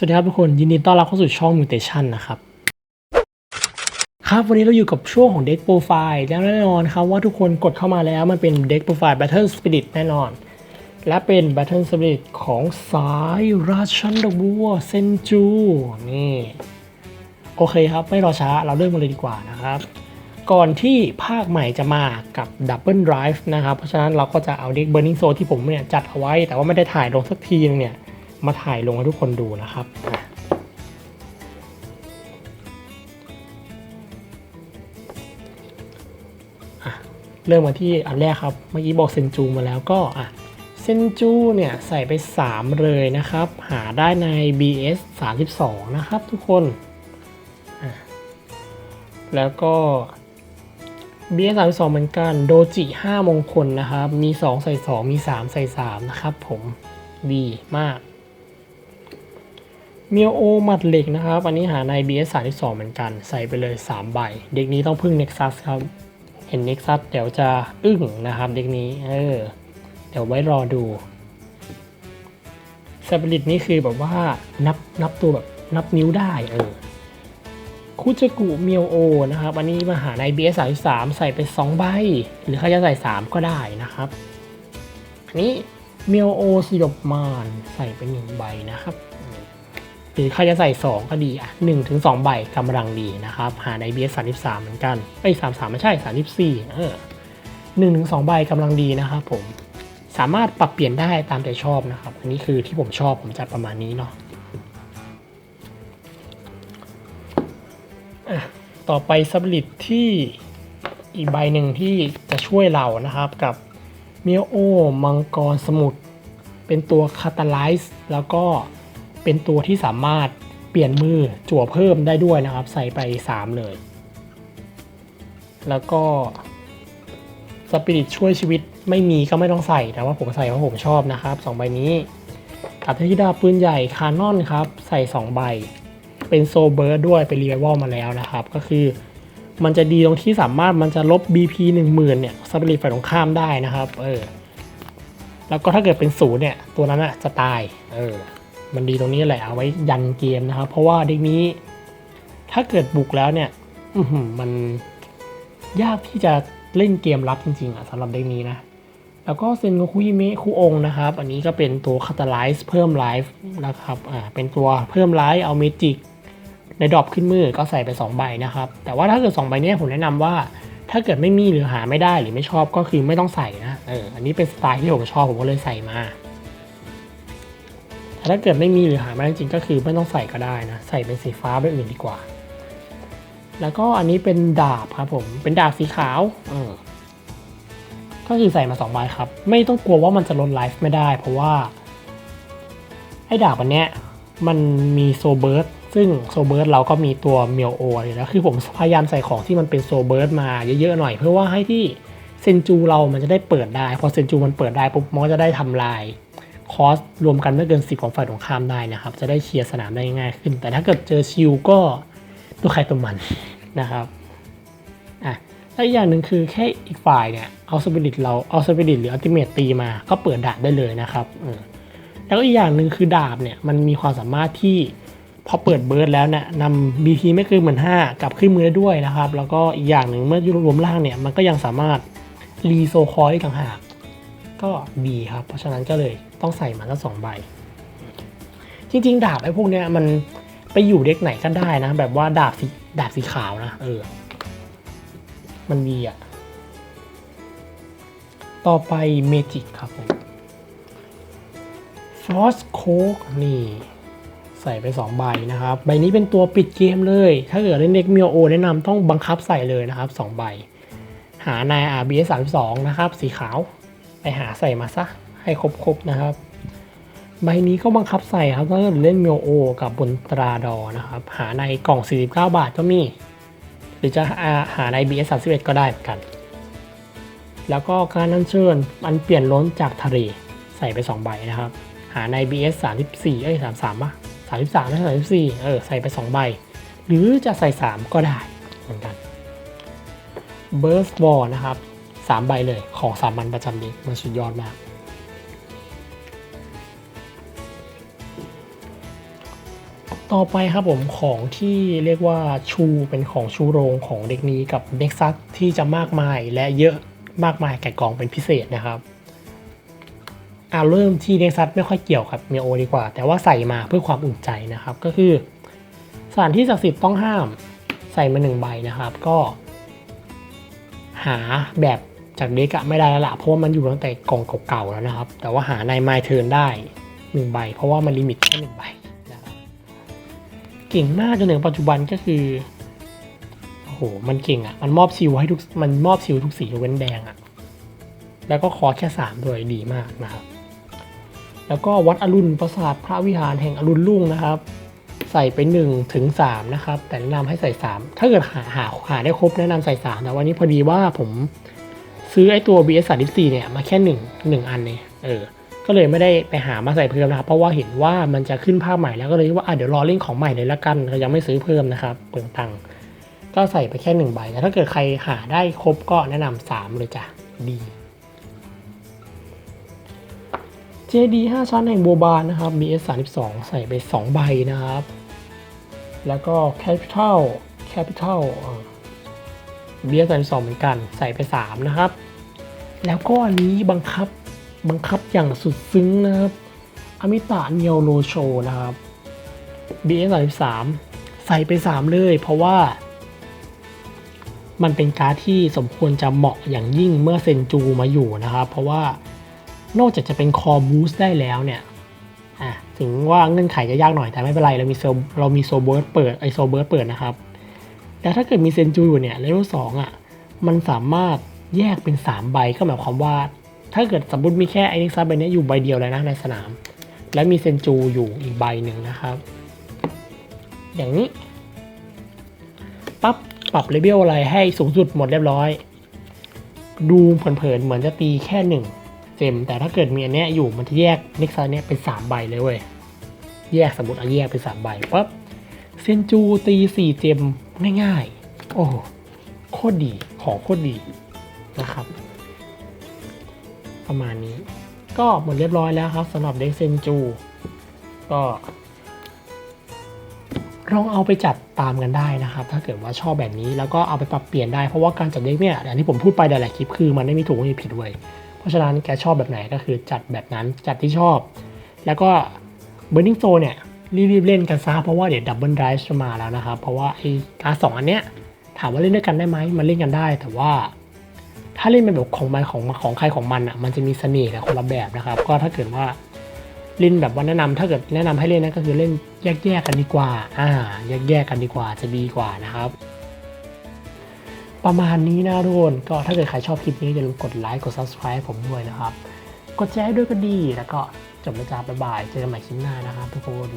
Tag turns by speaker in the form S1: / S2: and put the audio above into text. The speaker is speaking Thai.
S1: สวัสดีครับทุกคนยินดีต้อนรับเข้าสู่ช่อง Mutation นะครับครับวันนี้เราอยู่กับช่วงของ Deck Profile แล้วแน่นอนครับว่าทุกคนกดเข้ามาแล้วมันเป็น Deck Profile Battle Spirit แน่นอน และเป็น Battle Spirit ของสายราชันดอกบัวเซนจูนี่โอเคครับ ไม่รอช้าเราเริ่มกันเลยดีกว่านะครับ ก่อนที่ภาคใหม่จะมากับ Double Drive นะครับ เพราะฉะนั้นเราก็จะเอาเด็ก Burning Soul ที่ผมเนี่ยจัดเอาไว้ แต่ว่าไม่ได้ถ่ายลงสักทีนึงเนี่ย มาถ่ายลงให้ทุกคนดูนะครับเริ่มมาที่อันแรกครับ เมื่อกี้บอกเซนจูมาแล้วก็อะเซนจูเนี่ยใส่ไป 3 เลยนะครับ หาได้ใน BS 32 นะครับทุกคน แล้วก็ BS 32 เหมือนกันโดจิ5มงคลนะครับ มี 2 ใส่ 2 มี 3 ใส่ 3 นะครับผมดีมาก เมียวโอหมัดเหล็กนะครับอันนี้หาใน BS 32เหมือนกัน ใส่ไปเลย 3 ใบ เด็กนี้ต้องพึ่ง Nexus ครับ เห็น Nexus เดี๋ยวจะอึ้งนะครับ เด็กนี้เออเดี๋ยวไว้รอดูสปิริตนี่คือแบบว่านับนับตัวแบบนับนิ้วได้เออคุจกุเมียวโอนะครับ อันนี้มาหาใน BS 33ใส่ไป2ใบ หรือใครจะใส่ 3 ก็ได้นะครับ อันนี้เมียวโอสยบมานใส่ไป1ใบนะครับ รือใครจะใส่ 2 ก็ดีอะ1ถึง2ใบกำลังดีนะครับ หาใน BS 33 เหมือนกันไอ้ย33ไม่ใช่ 34 เออ1ถึง2ใบกำลังดีนะครับผมสามารถปรับเปลี่ยนได้ตามใจชอบนะครับ อันนี้คือที่ผมชอบผมจัดประมาณนี้เนาะอะต่อไปซับลิตที่อีกใบหนึ่งที่จะช่วยเรานะครับกับเมียโอมังกรสมุทรเป็นตัวคาตาไลซ์แล้วก็ เป็นตัวที่สามารถเปลี่ยนมือจั่วเพิ่มได้ด้วยนะครับ ใส่ไป 3 เลย แล้วก็สปิริตช่วยชีวิตไม่มีก็ไม่ต้องใส่แต่ว่าผมใส่เพราะผมชอบนะครับ2ใบนี้กับธิดาปืนใหญ่คานอนครับ ใส่ 2 ใบ เป็นโซเบิร์ด้วยเป็นรีไวอลมาแล้วนะครับ ก็คือมันจะดีตรงที่สามารถมันจะลบ BP 1 0,000เนี่ยสปิริตฝ่ายตรงข้ามได้นะครับเออแล้วก็ถ้าเกิดเป็นศูนย์เนี่ย ตัวนั้นอะจะตาย เออ มันดีตรงนี้แหละเอาไว้ยันเกมนะครับ เพราะว่าเด็กนี้ ถ้าเกิดบุกแล้วเนี่ยมันยากที่จะเล่นเกมรับจริงๆอะสำหรับเด็กนี้นะ แล้วก็เซนโกคุยิเมะคุองนะครับ อันนี้ก็เป็นตัวคาตาไลซ์เพิ่มไลฟ์นะครับ อ่า เป็นตัวเพิ่มไลฟ์เอาเมจิกในดรอปขึ้นมือก็ใส่ไป 2 ใบนะครับ แต่ว่าถ้าเกิด 2 ใบเนี้ยผมแนะนำว่า ถ้าเกิดไม่มีหรือหาไม่ได้หรือไม่ชอบก็คือไม่ต้องใส่นะ เออ อันนี้เป็นสไตล์ที่ผมชอบผมก็เลยใส่มา แต่ถ้าเกิดไม่มีหรือหาไม่ได้จริงๆก็คือไม่ต้องใส่ก็ได้นะ ใส่เป็นสีฟ้าแบบอื่นดีกว่า แล้วก็อันนี้เป็นดาบครับผม เป็นดาบสีขาวอืมก็คือใส่มา2ใบครับ ไม่ต้องกลัวว่ามันจะลดไลฟ์ไม่ได้ เพราะว่าไอ้ดาบอันเนี้ยมันมีโซเบิร์ดซึ่งโซเบิร์ดเราก็มีตัวเมียวโอเลยแล้วคือผมพยายามใส่ของที่มันเป็นโซเบิร์ดมาเยอะๆหน่อย เพื่อว่าให้ที่เซนจูเรามันจะได้เปิดได้ พอเซนจูมันเปิดได้ปุ๊บมันก็จะได้ทำลาย คอสรวมกันไม่เกิน 10 ของฝ่ายตรงข้ามได้นะครับ จะได้เคลียร์สนามได้ง่ายขึ้น แต่ถ้าเกิดเจอชิลก็ตัวใครตัวมันนะครับอะและอีกอย่างหนึ่งคือแค่อีกฝ่ายเนี่ยเอาสปิริตเราเอาสปิริตหรืออัลติเมตตีมาก็เปิดดาบได้เลยนะครับแล้วก็อีกอย่างหนึ่งคือดาบเนี่ยมันมีความสามารถที่พอเปิดเบิร์ดแล้วเนี่ยนำ BP ไม่เกินเหมือนห้ากลับขึ้นมือได้ด้วยนะครับ แล้วก็อีกอย่างหนึ่งเมื่อยุรวมล่างเนี่ยมันก็ยังสามารถรีโซคอยได้ต่างหากก็ดีครับ เพราะฉะนั้นก็เลย ต้องใส่มาทั้งสองใบ จริง ๆ ดาบไอ้พวกเนี้ยมันไปอยู่เด็กไหนก็ได้นะ แบบว่าดาบสีดาบสีขาวนะเออ มันดีอะ ต่อไปเมจิกครับผมฟรอสโคกนี่ใส่ไป 2 ใบนะครับ ใบนี้เป็นตัวปิดเกมเลย ถ้าเกิดเล่นเด็กเมียวโอแนะนำต้องบังคับใส่เลยนะครับ 2 ใบ หานาย RBS 32 นะครับ สีขาว ไปหาใส่มาซะ ให้ครบๆนะครับ ใบนี้ก็บังคับใส่ครับถ้าเกิดเล่นเมียวโอ กับบนตราดอนะครับ หาในกล่อง 49 บาทก็มี หรือจะหาใน BS 31ก็ได้เหมือนกัน แล้วก็การนั่นเชิญมันเปลี่ยนล้นจากทะเลใส่ไป 2 ใบนะครับ หาใน BS 34 เอ้ย 33ป่ะ33นะ34 เออ ใส่ไป 2 ใบ หรือจะใส่ 3 ก็ได้เหมือนกัน Burst Wall นะครับ 3 ใบเลยของสามัญประจำนี้มันสุดยอดมาก ต่อไปครับผมของที่เรียกว่าชูเป็นของชูโรงของเด็กนี้กับเด็กซัสที่จะมากมายและเยอะมากมายแก่กองเป็นพิเศษนะครับเอาเริ่มที่เด็กซัสไม่ค่อยเกี่ยวกับเมโอดีกว่า แต่ว่าใส่มาเพื่อความอุ่นใจนะครับ ก็คือสถานที่ศักดิ์สิทธิ์ต้องห้ามใส่มาหนึ่งใบนะครับ ก็ หาแบบจากเด็กอะไม่ได้แล้วละเพราะว่ามันอยู่ตั้งแต่กล่องเก่าๆแล้วนะครับ แต่ว่าหาในไมเทิร์นได้หนึ่งใบ เพราะว่ามันลิมิตแค่หนึ่งใบ เก่งมากจนถึงปัจจุบันก็คือโอ้โหมันเก่งอะ่ะมันมอบซิลให้ทุกมันมอบซิลทุกสียกเว้นแดงอะ่ะแล้วก็คอแค่สามด้วยดีมากนะครับ แล้วก็วัดอรุณปราสาทพระวิหารแห่งอรุณรุ่งนะครับ ใส่ไป1ถึง3นะครับ แต่แนะนำให้ใส่ 3 ถ้าเกิดหาหาหาได้ครบแนะนำใส่ 3 แต่วันนี้พอดีว่าผมซื้อไอ้ตัว BS 3 4เนี่ยมาแค่ 1 1 อันเนี่ยเออ ก็เลยไม่ได้ไปหามาใส่เพิ่มนะครับ เพราะว่าเห็นว่ามันจะขึ้นภาคใหม่แล้วก็เลยว่าอะเดี๋ยวรอเล่นของใหม่เลยละกันยังไม่ซื้อเพิ่มนะครับเปลืองตังค์ก็ใส่ไปแค่หนึ่งใบแต่ถ้าเกิดใครหาได้ครบก็แนะนำสามเลยจ้ะดี JD 5ชั้นแห่งโบบานนะครับ BS 32ใส่ไป 2 ใบนะครับ แล้วก็ Capital Capital อ่า BS 32เหมือนกันใส่ไป 3 นะครับ แล้วก็อันนี้บังคับ บังคับอย่างสุดซึ้งนะครับอมิตะเนียวโลโชนะครับ BS 33ใส่ไป 3 เลย เพราะว่า มันเป็นการ์ดที่สมควรจะเหมาะอย่างยิ่งเมื่อเซนจูมาอยู่นะครับ เพราะว่านอกจากจะเป็นคอบูสได้แล้วเนี่ยถึงว่าเงื่อนไขจะยากหน่อยแต่ไม่เป็นไร เรามีโซเรามีโซเบิร์ดเปิดไอโซเบิร์ดเปิดนะครับ แล้วถ้าเกิดมีเซนจูอยู่เนี่ยเลเวลสองอะมันสามารถแยกเป็น 3 ใบก็หมายความว่า ถ้าเกิดสมมติมีแค่ไอนิกซับใบนี้อยู่ใบเดียวเลยนะในสนาม และมีเซนจูอยู่อีกใบหนึ่งนะครับ อย่างนี้ปั๊บปรับเลเวลอะไรให้สูงสุดหมดเรียบร้อย ดูเผินๆเหมือนจะตีแค่หนึ่งเจมแต่ถ้าเกิดมีอันเนี้ยอยู่มันจะแยกนิกซัสเนี้ยเป็นสามใบเลยเว้ยแยกสมมติเอาแยกเป็นสามใบปั๊บเซนจูตีสี่เจมง่ายๆ โอ้โคตรดีของโคตรดีนะครับ ประมาณนี้ ก็หมดเรียบร้อยแล้วครับสำหรับเด็กเซนจู ก็ลองเอาไปจัดตามกันได้นะครับ ถ้าเกิดว่าชอบแบบนี้แล้วก็เอาไปปรับเปลี่ยนได้เพราะว่าการจัดเด็กเนี่ยอย่างที่ผมพูดไปหลายๆคลิปคือมันไม่มีถูกไม่มีผิดเว้ยเพราะฉะนั้นแกชอบแบบไหนก็คือจัดแบบนั้นจัดที่ชอบ แล้วก็เบ r ร์ i ิ g งโซเนี่ยรีบๆเล่นกันซะเพราะว่าเดี๋ยวดับเบิลไดร์จะมาแล้วนะครับ เพราะว่าไอ้การสองอันเนี้ยถามว่าเล่นด้วยกันได้ไหมมันเล่นกันได้ แต่ว่า ถ้าเล่นเป็นแบบของมันของของใครของมันอะมันจะมีเสน่ห์กับคนละแบบนะครับ ก็ถ้าเกิดว่าเล่นแบบว่าแนะนำถ้าเกิดแนะนำให้เล่นนะก็คือเล่นแยกๆกันดีกว่า อ่า แยกๆกันดีกว่าจะดีกว่านะครับประมาณนี้นะทุกคนก็ถ้าเกิดใครชอบคลิปนี้อย่าลืมกดไลค์กด subscribe ผมด้วยนะครับ กดแชร์ด้วยก็ดีแล้วก็จบแล้วจ้าบ๊ายบาย เจอกันใหม่คลิปหน้านะครับทุกคน